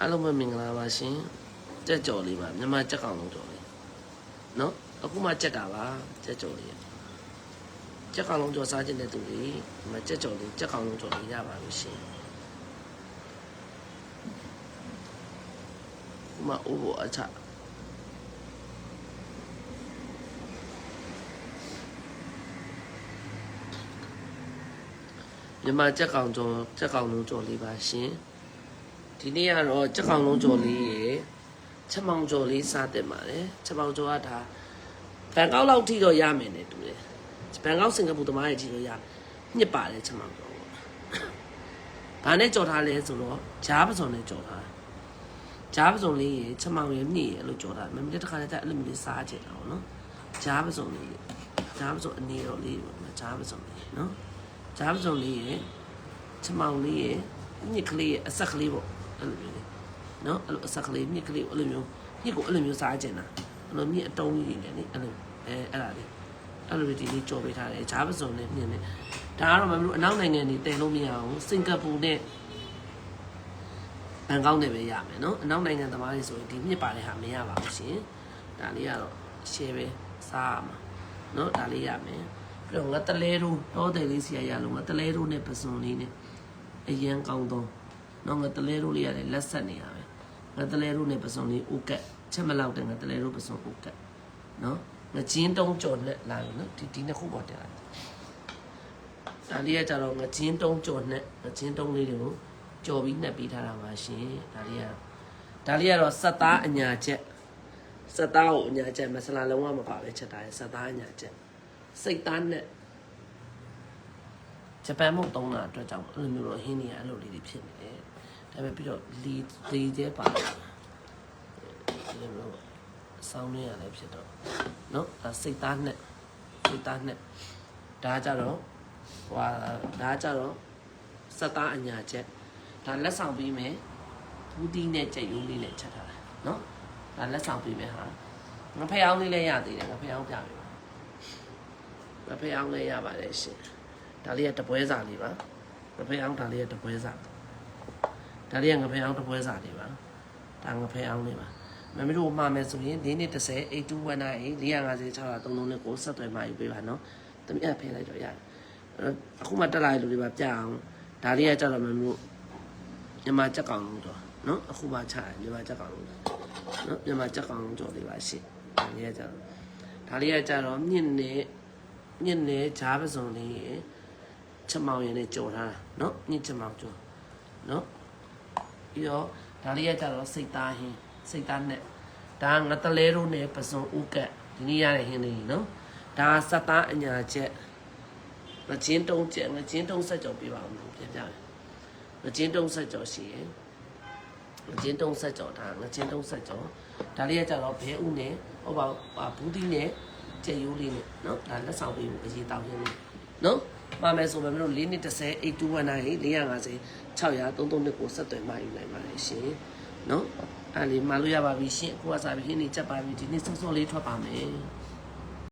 အားလုံးပဲမင်္ဂလာပါရှင်ကြက်ကြော်လေးပါမြန်မာကြက်ကောင်လုံးကြော်လေးနော်အခုမှကြက်တာပါကြက်ကြော်လေးကြက်ကောင်လုံးကြော်စားခြင်းတဲ့သူတွေဒီမှာကြက်ကြော်လေးကြက်ကောင်လုံးကြော်လေးရပါလို့ရှင်ဒီမှာအိုးဘောအချမြန်မာကြက်ကောင်ကြော်ကြက်ကောင်လုံးကြော်လေးပါရှင် ဒီနေ့ကတော့ကြက်ကောင်လုံးကြော်လေးရယ်ချက်မောင်ကြော်လေးစားတင်ပါတယ်ချက်မောင်ကြော်ကဒါဘန်ကောက်လောက်ထိတော့ရမယ်နဲ့တူတယ်ဘန်ကောက်စင်ကာပူသမားရဲ့ကြီးတော့ရညစ်ပါတယ်ချက်မောင်ကြော်ဘာနဲ့ကြော်ထားလဲဆိုတော့ဂျားပစုံနဲ့ကြော်ထားဂျားပစုံလေးရယ်ချက်မောင်ရယ်မြင့်ရယ်လို့ကြော်ထားမမတခါတည်းအဲ့လိုမျိုးလေးစားကြတာပေါ့နော်ဂျားပစုံလေးဂျားပစုံအနေတော့လေးပေါ့ဂျားပစုံလေးနော်ဂျားပစုံလေးရယ်ချက်မောင်လေးရယ်ညစ်ကလေးရယ်အဆက်ကလေးပေါ့ အဲ့လိုမျိုးလေနော်အဲ့လိုအဆက်ကလေးမြစ်ကလေးကိုအဲ့လိုမျိုးမြစ်ကိုအဲ့လိုမျိုးစားကျင်တာအဲ့လိုမြစ်အတုံးကြီးနေလေအဲ့လိုအဲအဲ့ဒါလေးအဲ့လိုဒီလေးကြော်ပေးထားတယ်ဂျားပစုံနဲ့မြင်နေဒါကတော့မမလို့အနောက်နိုင်ငံတွေတည်လို့မရအောင်စင်ကာပူနဲ့ဘန်ကောက်နဲ့ပဲရမယ်နော်အနောက်နိုင်ငံသမားတွေဆိုရင်ဒီမြစ်ပါတဲ့ဟာမရပါဘူးရှင်ဒါလေးကတော့ share ပဲစားရမှာနော်ဒါလေးရမယ်ပြီးတော့ငါတလဲတို့တော့တယ်လေးစီရရလို့ငါတလဲတို့နဲ့ပစုံလေးနဲ့အရန်ကောင်းတော့ နော်ငါတလဲတို့လေးရတယ်လက်ဆက်နေရပဲငါတလဲတို့နဲ့ပစုံလေးဥကက်ချက်မလောက်တဲ့ငါတလဲတို့ပစုံဥကက်နော်ငါချင်းတုံးကြော်နဲ့လာလို့နော်ဒီဒီနှစ်ခုပေါ်တက်လာဒါလေးကကြတော့ငါချင်းတုံးကြော်နဲ့ငါချင်းတုံးလေးတွေကိုကြော်ပြီးနှက်ပြီးထားတာပါရှင်ဒါလေးကဒါလေးကတော့စက်သားအညာချက်စက်သားကိုအညာချက်မဆလာလုံးဝမပါပဲချက်တာရယ်စက်သားအညာချက်စိတ်သားနဲ့ ဂျပန်မုတ်တုံးတာအတွက်ကြောင့်အဲ့လိုမျိုးတော့ဟင်းနေရအဲ့လိုလေးတွေဖြစ်နေတယ် ဒါပေမဲ့ပြီးတော့လီလီကျဲပါဒီလိုမျိုးဆောင်းနေရလည်းဖြစ်တော့เนาะဒါစိတ်သားနဲ့စိတ်သားနဲ့ဒါကြတော့ဟွာဒါကြတော့စက်သားအညာချက်ဒါလက်ဆောင်ပေးမယ်ဘူးတီးနဲ့ကြက်ရိုးလေးနဲ့ချက်ထားတာเนาะဒါလက်ဆောင်ပေးမယ်ဟာငါဖျောင်းလေးလည်းရသေးတယ်ငါဖျောင်းပြပေးပါငါဖျောင်းလည်းရပါတယ်ရှင် ဒါလေးကတပွဲစာလေးပါငါဖျောင်းဒါလေးကတပွဲစာဒါလေးကငဖဲအောင်တစ်ပွဲစာလေးပါဒါငဖဲအောင်လေးပါမမတို့မှာမယ်ဆိုရင်၄နှစ်30 8219 450 633နဲ့ကိုဆက်သွယ်မှာယူပေးပါနော်တမီးအဖဲလိုက်တော့ရတယ်အဲ့တော့အခုမှတက်လာတဲ့လူတွေပါပြအောင်ဒါလေးကကြတော့မမတို့မြန်မာချက်ကောင်လို့တော့နော်အခုမှချတယ်မြန်မာချက်ကောင်လို့နော်မြန်မာချက်ကောင်လို့ကြော်လေးပါရှင့်ဒါလေးကကြတော့ဒါလေးကကြတော့မြင့်နေမြင့်နေဂျားပစုံလေးရယ် ချက်မောင်ရယ်နဲ့ကြော်ထားတာနော်မြင့်ချက်မောင်ကြော်နော်ပြီးတော့ဒါလေးကကြတော့စိတ်သားဟင်းစိတ်သားနဲ့ဒါငတလဲတို့နဲ့ပစုံဥကက်ဒီနေ့ရတဲ့ဟင်းလေးနော်ဒါစက်သားအညာချက်ငချင်းတုံးချက်ငချင်းတုံးဆက်ကြော်ပြပါဦးလို့ပြန်ပြမယ်ငချင်းတုံးဆက်ကြော်ရှိရင်ငချင်းတုံးဆက်ကြော်ဒါငချင်းတုံးဆက်ကြော်ဒါလေးကကြတော့ဘဲဥနဲ့ဟောပါဟာဘူးတီနဲ့ကြက်ရိုးလေးနဲ့နော်ဒါလက်ဆောင်ပေးဖို့အရေးတောင်းရင်းလေး နော်ပါမယ်ဆိုမှမလို့၄နှစ်30 8219 450 600 33နှစ်ကိုဆက်သွယ်မှယူနိုင်ပါတယ်ရှင်နော်အဲ့လေမလို့ရပါပြီရှင်အခုကစားပြီးဟင်းနေချက်ပါပြီဒီနေ့စောစောလေးထွက်ပါမယ်